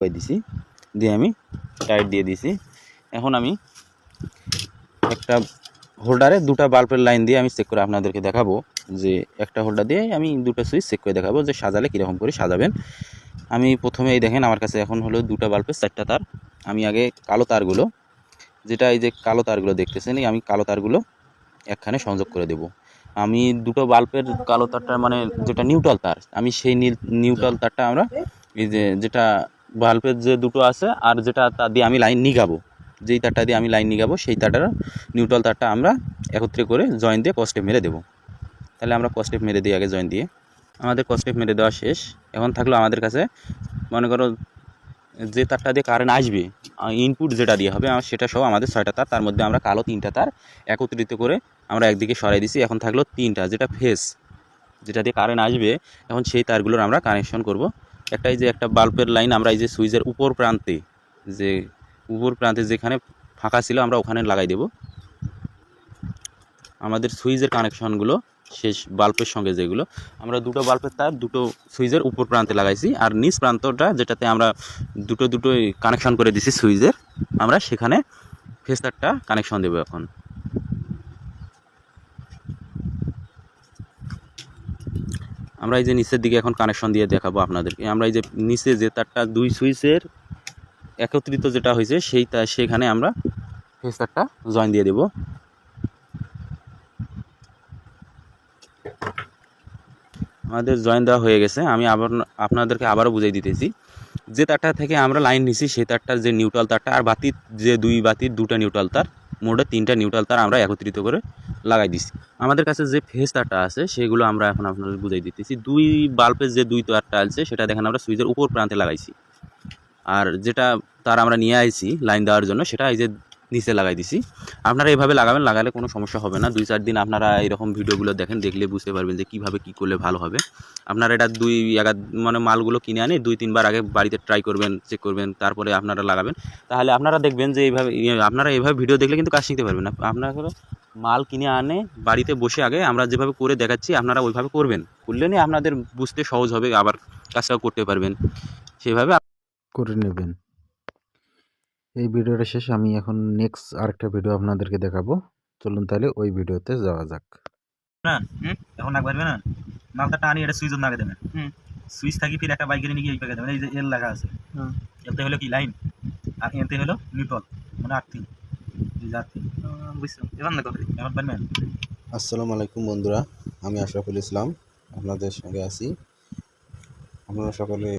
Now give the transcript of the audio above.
করে দিছি, দিয়ে আমি টাইট দিয়ে দিছি। এখন আমি একটা হোল্ডারে দুটো বাল্বের লাইন দিয়ে আমি চেক করে আপনাদেরকে দেখাবো যে একটা হোল্ডার দিয়ে আমি দুটো সুইচ চেক করে দেখাবো যে সাজালে কীরকম করে সাজাবেন। আমি প্রথমে এই দেখেন আমার কাছে এখন হলো দুটো বাল্বের চারটা তার। আমি আগে কালো তারগুলো, যেটা এই যে কালো তারগুলো দেখতেছেন আমি কালো তারগুলো একখানে সংযোগ করে দেব। আমি দুটো বাল্বের কালো তারটা মানে যেটা নিউট্রাল তার, আমি সেই নিউট্রাল তারটা আমরা এই যে যেটা বাল্বের যে দুটো আছে আর যেটা তার দিয়ে আমি লাইন নিগাবো, যেই তারটা দিয়ে আমি লাইন নিগাবো, সেই তারটার নিউট্রাল তারটা আমরা একত্রে করে জয়েন দিয়ে কস্টেপ মেরে দেবো। তাহলে আমরা কস্টেপ মেরে দিই আগে জয়েন দিয়ে। আমাদের কস্টেপ মেরে দেওয়া শেষ। এখন থাকল আমাদের কাছে, মনে করো যে তারটা দিয়ে কারেন্ট আসবে ইনপুট যেটা দিয়ে হবে সেটা সহ আমাদের ছয়টা তার তার মধ্যে আমরা কালো তিনটা তার একত্রিত করে আমরা একদিকে সরাই দিছি। এখন থাকল তিনটা, যেটা ফেস যেটা দিয়ে কারেন্ট আসবে, এখন সেই তারগুলোর আমরা কানেকশন করব। একটা এই যে একটা বাল্বের লাইন আমরা এই যে সুইচের উপর প্রান্তে, যে উপর প্রান্তে যেখানে ফাঁকা ছিল আমরা ওখানে লাগাই দেব। আমাদের সুইচের কানেকশনগুলো শেষ বাল্বের সঙ্গে যেগুলো, আমরা দুটো বাল্বের তার দুটো সুইচের উপর প্রান্তে লাগাইছি আর নিচ প্রান্তটা যেটাতে আমরা দুটো দুটো কানেকশন করে দিছি সুইচের, আমরা সেখানে ফেস তারটা কানেকশন দেবো এখন। আমরা এই যে নিচের দিকে এখন কানেকশন দিয়ে দেখাবো আপনাদেরকে। আমরা এই যে নিচে যে তারটা দুই সুইচের একত্রিত যেটা হয়েছে সেই সেখানে আমরা ফেস তারটা জয়েন দিয়ে দেব। আমাদের জয়েন দেওয়া হয়ে গেছে। আমি আবার আপনাদেরকে আবারও বুঝিয়ে দিতেছি। যে তারটা থেকে আমরা লাইন নিছি, সেই তারটার যে নিউট্রাল তারটা আর বাতির যে দুই বাতির দুটা নিউট্রাল তার মোটে তিনটা নিউট্রাল তার আমরা একত্রিত করে লাগাই দিছি। আমাদের কাছে যে ফেস তারটা আছে, সেগুলো আমরা এখন আপনাদের বুঝাই দিতেছি। দুই বাল্বের যে দুই তারটা আছে, সেটা দেখেন আমরা সুইচের উপর প্রান্তে লাগাইছি। আর যেটা তার আমরা নিয়ে আইছি লাইন দেওয়ার জন্য, সেটা এই যে নিচে লাগাই দিছি। আপনারা এইভাবে লাগাবেন লাগালে কোনো সমস্যা হবে না। দুই চার দিন আপনারা এরকম ভিডিওগুলো দেখেন দেখলে বুঝতে পারবেন যে কীভাবে কী করলে ভালো হবে। আপনারা এটা দুই একা মানে মালগুলো কিনে আনে দুই তিনবার আগে বাড়িতে ট্রাই করবেন চেক করবেন তারপরে আপনারা লাগাবেন। তাহলে আপনারা দেখবেন যে এইভাবে ইয়ে, আপনারা এইভাবে ভিডিও দেখলে কিন্তু কাজ শিখতে পারবেন না। আপনারা মাল কিনে আনে বাড়িতে বসে আগে আমরা যেভাবে করে দেখাচ্ছি আপনারা ওইভাবে করবেন। করলে নিয়ে আপনাদের বুঝতে সহজ হবে আবার কাজটাও করতে পারবেন। সেভাবে করে নেবেন। এই ভিডিওটা শেষ আমি এখন নেক্সট আরেকটা ভিডিও আপনাদেরকে দেখাবো। চলুন তাহলে ওই ভিডিওতে যাওয়া যাক। না এখন নাক না? মালটা টানি এটা সুইচ নাগে দেবেন। সুইচ থাকি ফির একটা বাইকের নিয়ে এই পাকে দেবেন। এই যে এল লাগা আছে। এতে হলো কি? লাইন আর এতে হলো নিউট্রাল মানে আর্থিং এই যে আর্থিং বুঝছ। এবার না কথা এখন পারবেন আসসালামু আলাইকুম বন্ধুরা। আমি আশরাফুল ইসলাম। আপনাদের সঙ্গে আছি। আপনারা সকলে